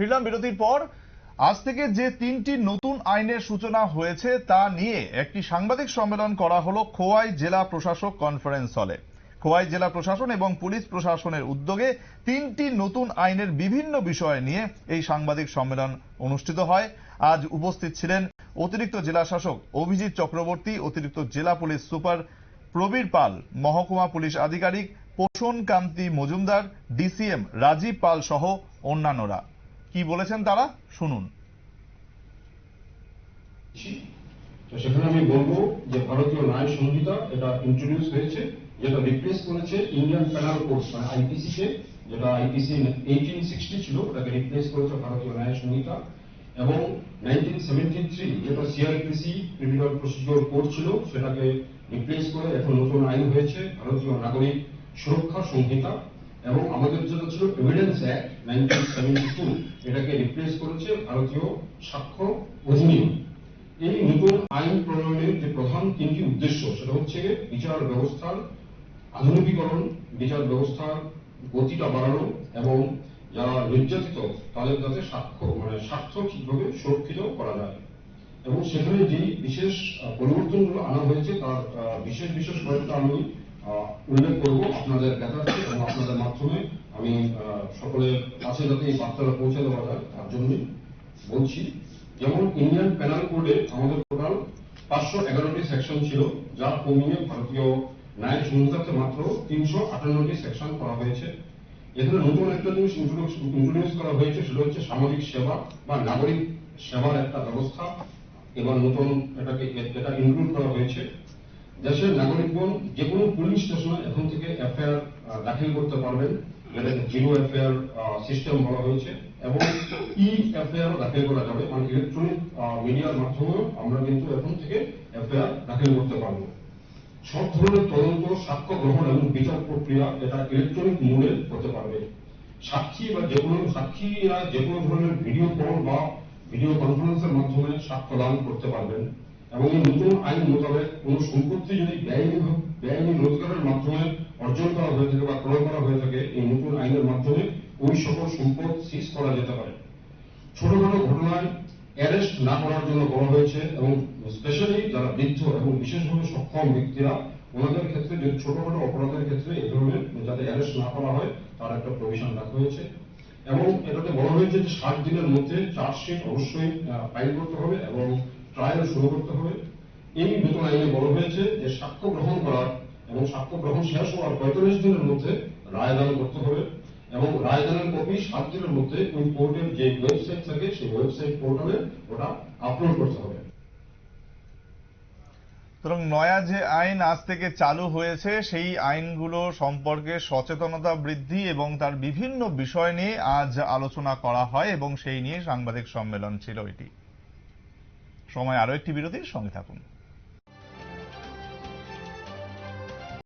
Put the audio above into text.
ফিরলাম বিরতির পর। আজ থেকে যে তিনটি নতুন আইনের সূচনা হয়েছে তা নিয়ে একটি সাংবাদিক সম্মেলন করা হলো খোয়াই জেলা প্রশাসক কনফারেন্স হলে। খোয়াই জেলা প্রশাসন এবং পুলিশ প্রশাসনের উদ্যোগে তিনটি নতুন আইনের বিভিন্ন বিষয় নিয়ে এই সাংবাদিক সম্মেলন অনুষ্ঠিত হয়। আজ উপস্থিত ছিলেন অতিরিক্ত জেলা শাসক অভিজিৎ চক্রবর্তী, অতিরিক্ত জেলা পুলিশ সুপার প্রবীর পাল, মহকুমা পুলিশ আধিকারিক Poshan Kanti Majumdar, D C M Rajib Pal সহ অন্যান্যরা। কি বলেছেন তারা? শুনুন। তো সেখানে আমি বলব যে ভারতীয় ন্যায় সংহিতা এটা ইন্ট্রোডিউস হয়েছে, যেটা রিপ্লেস করেছে ইন্ডিয়ান পেনাল কোড মানে আইপিসি কে, যেটা আইপিসি এইটিন সিক্সটি ছিল, ওটাকে রিপ্লেস করেছে ভারতীয় ন্যায় সংহিতা। এবং নাইনটিন সেভেন্টি থ্রি যেটা সিআরপিসি ক্রিমিনাল প্রসিডিওর কোড ছিল, সেটাকে রিপ্লেস করে এখন নতুন আইন হয়েছে, ভারতীয় নাগরিক সুরক্ষা সংহিতা। এবং আমাদের যেটা ছিল এভিডেন্স অ্যাক্ট এটাকে রিপ্লেস করেছে ভারতীয় সাক্ষ্য অধিনিয়ম। এই নতুন আইন প্রণয়নের যে প্রধান তিনটি উদ্দেশ্য, সেটা হচ্ছে বিচার ব্যবস্থার আধুনিকীকরণ, বিচার ব্যবস্থার গতিটা বাড়ানো এবং যারা নির্যাতিত, তাদের যাতে সাক্ষ্য মানে স্বার্থ ঠিকভাবে সুরক্ষিত করা যায়। এবং সেখানে যে বিশেষ পরিবর্তনগুলো আনা হয়েছে, তার বিশেষ বিশেষ কয়েকটা আমি উল্লেখ করব। আপনাদের দেখাচ্ছি এবং আপনাদের মাধ্যমে আমি সকলের কাছে যাতে এই বার্তাটা পৌঁছে দেওয়া যায়, তার জন্যই বলছি। যেমন ইন্ডিয়ান পেনাল কোডে আমাদের টোটাল পাঁচশো এগারোটি সেকশন ছিল, যা কমিয়ে ভারতীয় ন্যায় সংহিতাতে মাত্র তিনশো আটান্নটি সেকশন করা হয়েছে। এখানে নতুন একটা জিনিস ইন্ট্রোডিউস করা হয়েছে, সেটা হচ্ছে সামাজিক সেবা বা নাগরিক সেবার একটা ব্যবস্থা এবার নতুন এটাকে, এটা ইনক্লুড করা হয়েছে। দেশের নাগরিকগণ যে কোনো পুলিশ স্টেশনে এখন থেকে এফআইআর দাখিল করতে পারবেন। জিরো এফআইআর সিস্টেম বলা হয়েছে এবং ই এফআইআর দাখিল করা যাবে। মানে ইলেকট্রনিক মিডিয়ার মাধ্যমেও আমরা কিন্তু এখন থেকে এফআইআর দাখিল করতে পারব। সব ধরনের তদন্ত, সাক্ষ্য গ্রহণ এবং বিচার প্রক্রিয়া এটা ইলেকট্রনিক মোডে হতে পারবে। সাক্ষী বা যে কোনো সাক্ষীরা যে কোনো ধরনের ভিডিও কল বা ভিডিও কনফারেন্সের মাধ্যমে সাক্ষ্য দান করতে পারবেন। এবং এই নতুন আইন মোতাবেক কোন সম্পত্তি যদি ভাব- রোজগারের মাধ্যমে অর্জন করা হয়ে থাকে বা ক্রয় করা হয়ে থাকে, এই নতুন আইনের মাধ্যমে ওই সকল সম্পদ সিজ করা যেতে পারে। ছোটখাটো ঘটনায় অ্যারেস্ট না করার জন্য বলা হয়েছে এবং স্পেশালি যারা বৃদ্ধ এবং বিশেষভাবে সক্ষম ব্যক্তিরা, ওনাদের ক্ষেত্রে যে ছোটখাটো অপরাধের ক্ষেত্রে এই ধরনের যাতে অ্যারেস্ট না করা হয়, তার একটা প্রভিশন রাখা হয়েছে। এবং এটাতে বলা হয়েছে যে ষাট দিনের মধ্যে চার্জশিট অবশ্যই ফাইল করতে হবে এবং ট্রায়াল শুরু করতে হবে। এই নতুন আইনে বলা হয়েছে যে সাক্ষ্য গ্রহণ করার এবং সাক্ষ্য গ্রহণ শেষ হওয়ার পঁয়তাল্লিশ দিনের মধ্যে রায়দান করতে হবে এবং রায়দানের কপি সাত দিনের মধ্যে ওই কোর্টের যে ওয়েবসাইট থাকে সেই ওয়েবসাইট পোর্টালে ওটা আপলোড করতে হবে। সুতরাং নয়া যে আইন আজ থেকে চালু হয়েছে, সেই আইনগুলো সম্পর্কে সচেতনতা বৃদ্ধি এবং তার বিভিন্ন বিষয় নিয়ে আজ আলোচনা করা হয় এবং সেই নিয়ে সাংবাদিক সম্মেলন ছিল এটি। সময় আরও একটি বিরতির সঙ্গে থাকুন।